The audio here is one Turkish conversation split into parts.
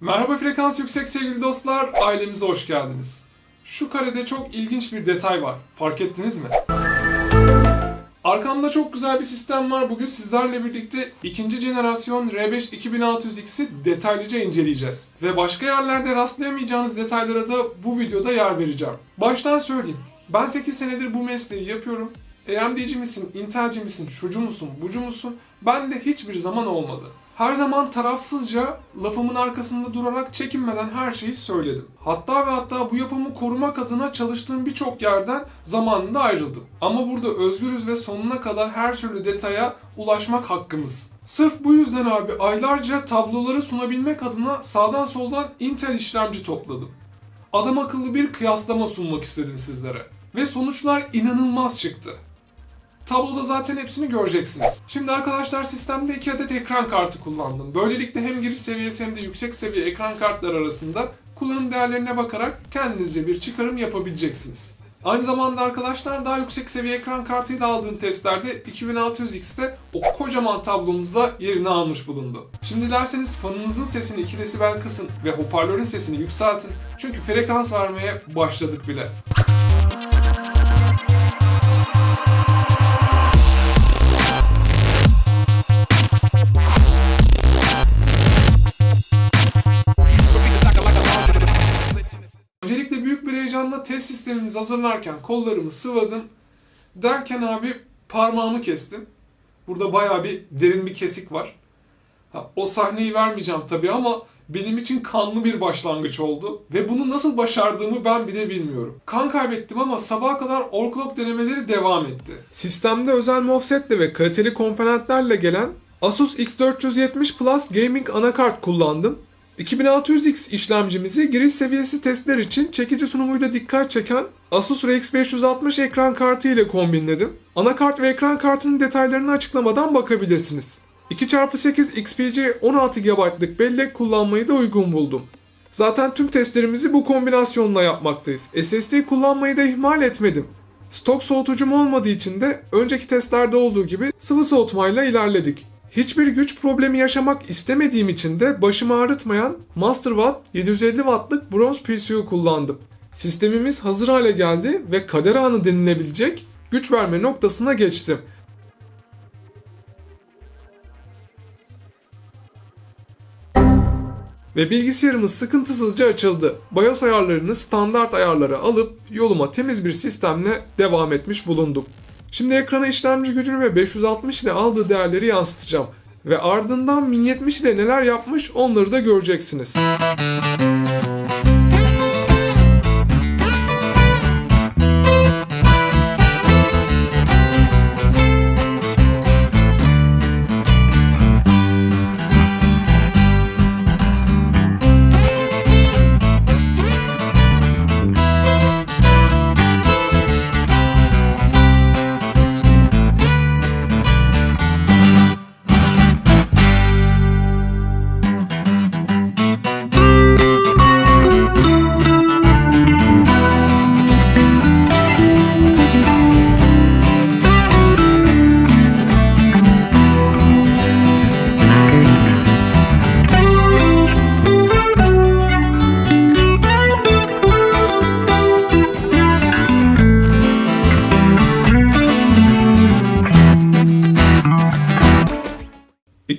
Merhaba frekans yüksek sevgili dostlar, ailemize hoş geldiniz. Şu karede çok ilginç bir detay var. Fark ettiniz mi? Arkamda çok güzel bir sistem var. Bugün sizlerle birlikte ikinci jenerasyon R5 2600X'i detaylıca inceleyeceğiz. Ve başka yerlerde rastlayamayacağınız detaylara da bu videoda yer vereceğim. Baştan söyleyeyim. Ben 8 senedir bu mesleği yapıyorum. AMD'ci misin, Intel'ci misin, şucu musun, bucu musun? Ben de hiçbir zaman olmadı. Her zaman tarafsızca lafımın arkasında durarak çekinmeden her şeyi söyledim. Hatta ve hatta bu yapımı korumak adına çalıştığım birçok yerden zamanında ayrıldım. Ama burada özgürüz ve sonuna kadar her türlü detaya ulaşmak hakkımız. Sırf bu yüzden abi aylarca tabloları sunabilmek adına sağdan soldan Intel işlemci topladım. Adam akıllı bir kıyaslama sunmak istedim sizlere. Ve sonuçlar inanılmaz çıktı. Tabloda zaten hepsini göreceksiniz. Şimdi arkadaşlar sistemde iki adet ekran kartı kullandım. Böylelikle hem giriş seviyesi hem de yüksek seviye ekran kartları arasında kullanım değerlerine bakarak kendinizce bir çıkarım yapabileceksiniz. Aynı zamanda arkadaşlar daha yüksek seviye ekran kartıyla aldığım testlerde 2600X'te o kocaman tablomuzda yerini almış bulundu. Şimdi dilerseniz fanınızın sesini 2 desibel kısın ve hoparlörün sesini yükseltin. Çünkü frekans vermeye başladık bile. Heyecanla test sistemimizi hazırlarken kollarımı sıvadım. Derken abi parmağımı kestim. Burada bayağı bir derin bir kesik var. Ha, o sahneyi vermeyeceğim tabii ama benim için kanlı bir başlangıç oldu. Ve bunu nasıl başardığımı ben bile bilmiyorum. Kan kaybettim ama sabaha kadar overclock denemeleri devam etti. Sistemde özel MOSFET'le ve kaliteli komponentlerle gelen Asus X470 Plus Gaming anakart kullandım. 2600X işlemcimizi giriş seviyesi testler için çekici sunumuyla dikkat çeken Asus RX 560 ekran kartı ile kombinledim. Anakart ve ekran kartının detaylarını açıklamadan bakabilirsiniz. 2x8 XPG 16 GB'lık bellek kullanmayı da uygun buldum. Zaten tüm testlerimizi bu kombinasyonla yapmaktayız. SSD kullanmayı da ihmal etmedim. Stok soğutucum olmadığı için de önceki testlerde olduğu gibi sıvı soğutmayla ilerledik. Hiçbir güç problemi yaşamak istemediğim için de başımı ağrıtmayan Masterwatt 750 wattlık bronz PCU kullandım. Sistemimiz hazır hale geldi ve kader anı denilebilecek güç verme noktasına geçtim. Ve bilgisayarımız sıkıntısızca açıldı. BIOS ayarlarını standart ayarlara alıp yoluma temiz bir sistemle devam etmiş bulundum. Şimdi ekrana işlemci gücünü ve 560 ile aldığı değerleri yansıtacağım. Ve ardından 1070 ile neler yapmış onları da göreceksiniz.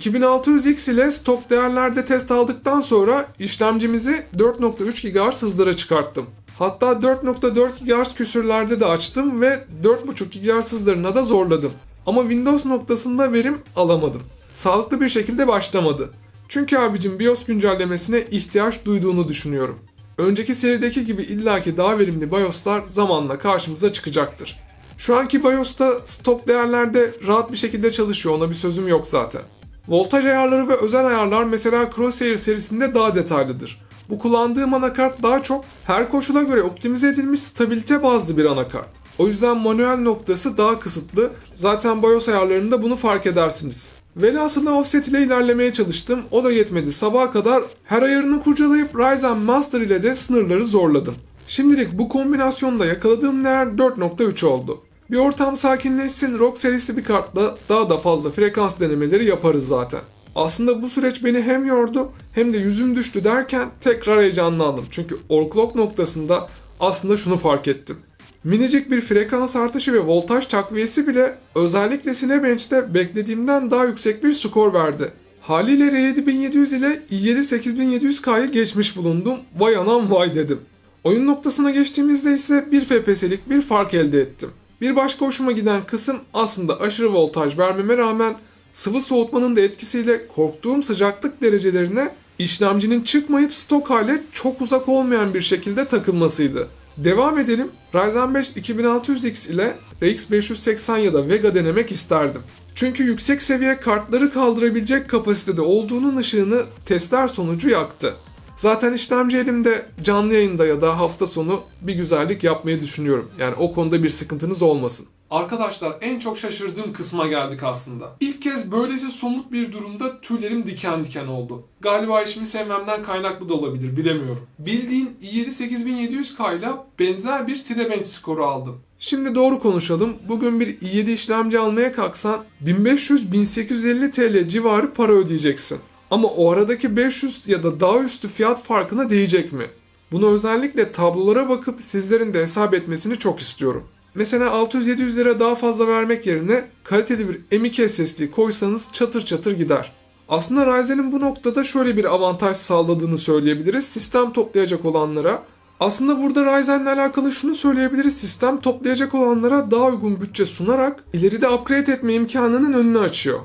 ...2600X ile stok değerlerde test aldıktan sonra işlemcimizi 4.3 GHz hızlara çıkarttım. Hatta 4.4 GHz küsürlerde de açtım ve 4.5 GHz hızlarına da zorladım. Ama Windows noktasında verim alamadım. Sağlıklı bir şekilde başlamadı. Çünkü abicim BIOS güncellemesine ihtiyaç duyduğunu düşünüyorum. Önceki serideki gibi illaki daha verimli BIOS'lar zamanla karşımıza çıkacaktır. Şu anki BIOS'ta stok değerlerde rahat bir şekilde çalışıyor ona bir sözüm yok zaten. Voltaj ayarları ve özel ayarlar mesela Crosshair serisinde daha detaylıdır. Bu kullandığım anakart daha çok her koşula göre optimize edilmiş stabilite bazlı bir anakart. O yüzden manuel noktası daha kısıtlı. Zaten BIOS ayarlarında bunu fark edersiniz. Velhasılı offset ile ilerlemeye çalıştım. O da yetmedi. Sabaha kadar her ayarını kurcalayıp Ryzen Master ile de sınırları zorladım. Şimdilik bu kombinasyonda yakaladığım değer 4.3 oldu. Bir ortam sakinleşsin ROG serisi bir kartla daha da fazla frekans denemeleri yaparız zaten. Aslında bu süreç beni hem yordu hem de yüzüm düştü derken tekrar heyecanlandım. Çünkü overclock noktasında aslında şunu fark ettim. Minicik bir frekans artışı ve voltaj takviyesi bile özellikle Cinebench'te beklediğimden daha yüksek bir skor verdi. Haliyle R7700 ile i7-8700K'yı geçmiş bulundum. Vay anam vay dedim. Oyun noktasına geçtiğimizde ise 1 FPS'lik bir fark elde ettim. Bir başka hoşuma giden kısım aslında aşırı voltaj vermeme rağmen sıvı soğutmanın da etkisiyle korktuğum sıcaklık derecelerine işlemcinin çıkmayıp stok hale çok uzak olmayan bir şekilde takılmasıydı. Devam edelim. Ryzen 5 2600X ile RX 580 ya da Vega denemek isterdim. Çünkü yüksek seviye kartları kaldırabilecek kapasitede olduğunun ışığını testler sonucu yaktı. Zaten işlemci elimde canlı yayında ya da hafta sonu bir güzellik yapmayı düşünüyorum. Yani o konuda bir sıkıntınız olmasın. Arkadaşlar en çok şaşırdığım kısma geldik aslında. İlk kez böylesi somut bir durumda tüylerim diken diken oldu. Galiba işimi sevmemden kaynaklı da olabilir bilemiyorum. Bildiğin i7-8700K ile benzer bir Cinebench skoru aldım. Şimdi doğru konuşalım. Bugün bir i7 işlemci almaya kalksan 1500-1850 TL civarı para ödeyeceksin. Ama o aradaki 500 ya da daha üstü fiyat farkına değecek mi? Bunu özellikle tablolara bakıp sizlerin de hesap etmesini çok istiyorum. Mesela 600-700 lira daha fazla vermek yerine kaliteli bir M.2 SSD koysanız çatır çatır gider. Aslında Ryzen'in bu noktada şöyle bir avantaj sağladığını söyleyebiliriz sistem toplayacak olanlara. Aslında burada Ryzen'le alakalı şunu söyleyebiliriz. Sistem toplayacak olanlara daha uygun bütçe sunarak ileride upgrade etme imkanının önünü açıyor.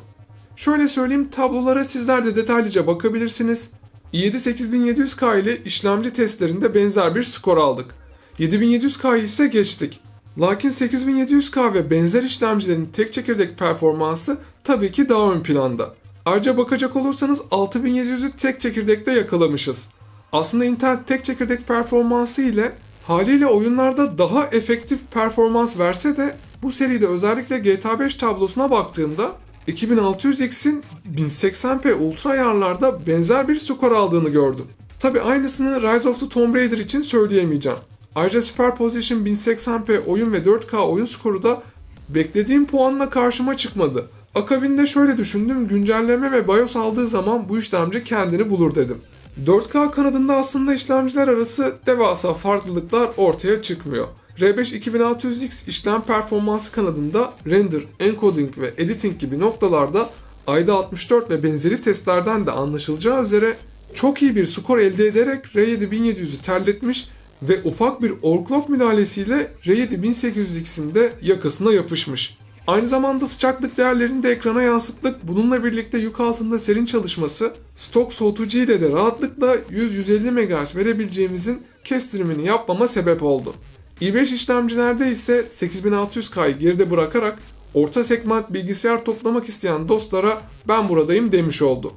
Şöyle söyleyeyim tablolara sizler de detaylıca bakabilirsiniz. i7-8700K ile işlemci testlerinde benzer bir skor aldık. 7700K ise geçtik. Lakin 8700K ve benzer işlemcilerin tek çekirdek performansı tabii ki daha ön planda. Ayrıca bakacak olursanız 6700'ü tek çekirdekte yakalamışız. Aslında Intel tek çekirdek performansı ile haliyle oyunlarda daha efektif performans verse de bu seride özellikle GTA 5 tablosuna baktığımda 2600X'in 1080p ultra ayarlarda benzer bir skor aldığını gördüm. Tabi aynısını Rise of the Tomb Raider için söyleyemeyeceğim. Ayrıca Superposition 1080p oyun ve 4K oyun skoru da beklediğim puanla karşıma çıkmadı. Akabinde şöyle düşündüm, güncelleme ve BIOS aldığı zaman bu işlemci kendini bulur dedim. 4K kanadında aslında işlemciler arası devasa farklılıklar ortaya çıkmıyor. R5 2600X işlem performansı kanadında render, encoding ve editing gibi noktalarda ayda 64 ve benzeri testlerden de anlaşılacağı üzere çok iyi bir skor elde ederek R7 1700'ü terletmiş ve ufak bir overclock müdahalesiyle R7 1800X'in de yakasına yapışmış. Aynı zamanda sıcaklık değerlerini de ekrana yansıttık. Bununla birlikte yük altında serin çalışması, stok soğutucu ile de rahatlıkla 100-150 MHz verebileceğimizin kestirimini yapmama sebep oldu. İ5 işlemcilerde ise 8600K'yı geride bırakarak orta segment bilgisayar toplamak isteyen dostlara ben buradayım demiş oldu.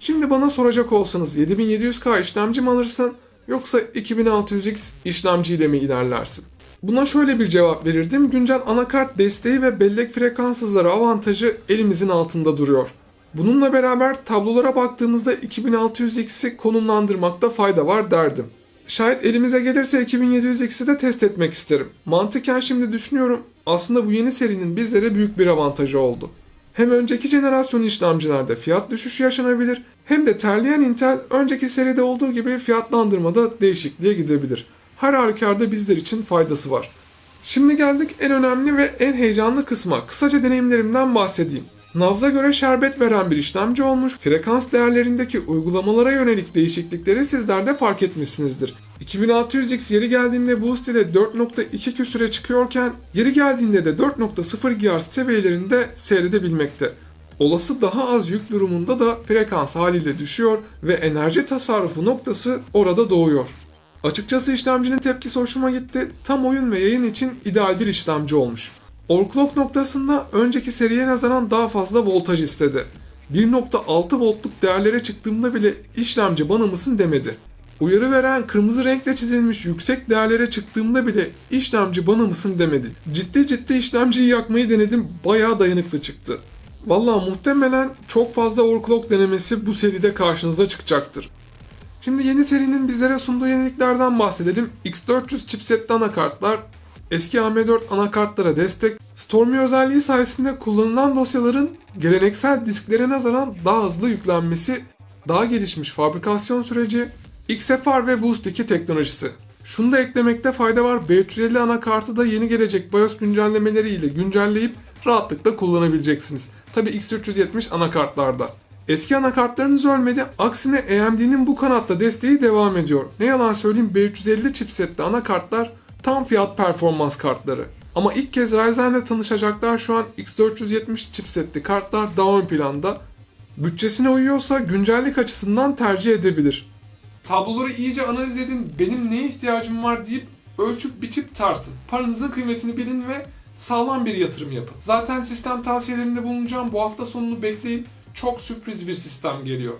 Şimdi bana soracak olsanız 7700K işlemci mi alırsın yoksa 2600X işlemciyle mi ilerlersin? Buna şöyle bir cevap verirdim. Güncel anakart desteği ve bellek frekans hızları avantajı elimizin altında duruyor. Bununla beraber tablolara baktığımızda 2600X'i konumlandırmakta fayda var derdim. Şayet elimize gelirse 2700X'i de test etmek isterim. Mantıken şimdi düşünüyorum aslında bu yeni serinin bizlere büyük bir avantajı oldu. Hem önceki jenerasyon işlemcilerde fiyat düşüşü yaşanabilir hem de terleyen Intel önceki seride olduğu gibi fiyatlandırmada değişikliğe gidebilir. Her halükarda bizler için faydası var. Şimdi geldik en önemli ve en heyecanlı kısma. Kısaca deneyimlerimden bahsedeyim. Nabza göre şerbet veren bir işlemci olmuş, frekans değerlerindeki uygulamalara yönelik değişiklikleri sizler de fark etmişsinizdir. 2600X yeri geldiğinde boost ile 4.2 küsüre çıkıyorken yeri geldiğinde de 4.0 GHz seviyelerinde seyredebilmekte. Olası daha az yük durumunda da frekans haliyle düşüyor ve enerji tasarrufu noktası orada doğuyor. Açıkçası işlemcinin tepkisi hoşuma gitti. Tam oyun ve yayın için ideal bir işlemci olmuş. Overclock noktasında önceki seriye nazaran daha fazla voltaj istedi. 1.6 voltluk değerlere çıktığımda bile işlemci bana mısın demedi. Uyarı veren kırmızı renkle çizilmiş yüksek değerlere çıktığımda bile işlemci bana mısın demedi. Ciddi ciddi işlemciyi yakmayı denedim bayağı dayanıklı çıktı. Valla muhtemelen çok fazla overclock denemesi bu seride karşınıza çıkacaktır. Şimdi yeni serinin bizlere sunduğu yeniliklerden bahsedelim. X400 chipsetli anakartlar, eski AM4 anakartlara destek, Stormy özelliği sayesinde kullanılan dosyaların geleneksel disklere nazaran daha hızlı yüklenmesi, daha gelişmiş fabrikasyon süreci, XFR ve Boost 2 teknolojisi. Şunu da eklemekte fayda var. B350 anakartı da yeni gelecek BIOS güncellemeleri ile güncelleyip rahatlıkla kullanabileceksiniz. Tabi X370 anakartlarda. Eski anakartlarınız ölmedi. Aksine AMD'nin bu kanatta desteği devam ediyor. Ne yalan söyleyeyim B350 chipsetli anakartlar tam fiyat performans kartları. Ama ilk kez Ryzen'le tanışacaklar şu an X470 chipsetli kartlar daha ön planda. Bütçesine uyuyorsa güncellik açısından tercih edebilir. Tabloları iyice analiz edin, benim neye ihtiyacım var deyip ölçüp biçip tartın. Paranızın kıymetini bilin ve sağlam bir yatırım yapın. Zaten sistem tavsiyelerinde bulunacağım. Bu hafta sonunu bekleyin. Çok sürpriz bir sistem geliyor.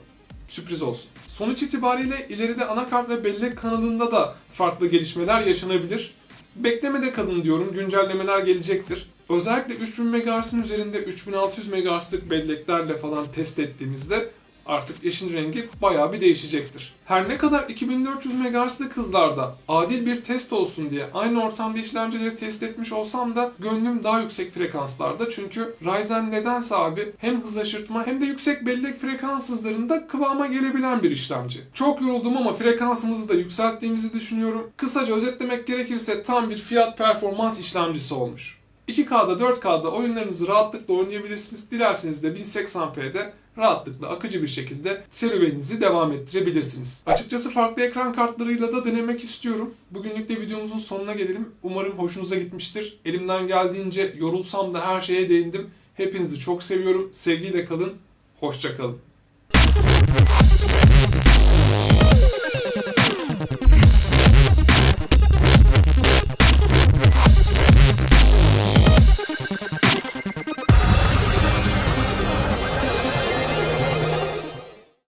Sürpriz olsun. Sonuç itibariyle ileride anakart ve bellek kanalında da farklı gelişmeler yaşanabilir. Beklemede kalın diyorum. Güncellemeler gelecektir. Özellikle 3000 MHz'in üzerinde 3600 MHz'lık belleklerle falan test ettiğimizde artık yeşil rengi bayağı bir değişecektir. Her ne kadar 2400 MHz'lık hızlarda adil bir test olsun diye aynı ortamda işlemcileri test etmiş olsam da gönlüm daha yüksek frekanslarda çünkü Ryzen nedense abi hem hız aşırtma hem de yüksek bellek frekans hızlarında kıvama gelebilen bir işlemci. Çok yoruldum ama frekansımızı da yükselttiğimizi düşünüyorum. Kısaca özetlemek gerekirse tam bir fiyat performans işlemcisi olmuş. 2K'da 4K'da oyunlarınızı rahatlıkla oynayabilirsiniz. Dilerseniz de 1080p'de rahatlıkla akıcı bir şekilde serüveninizi devam ettirebilirsiniz. Açıkçası farklı ekran kartlarıyla da denemek istiyorum. Bugünlük de videomuzun sonuna gelelim. Umarım hoşunuza gitmiştir. Elimden geldiğince yorulsam da her şeye değindim. Hepinizi çok seviyorum. Sevgiyle kalın. Hoşça kalın.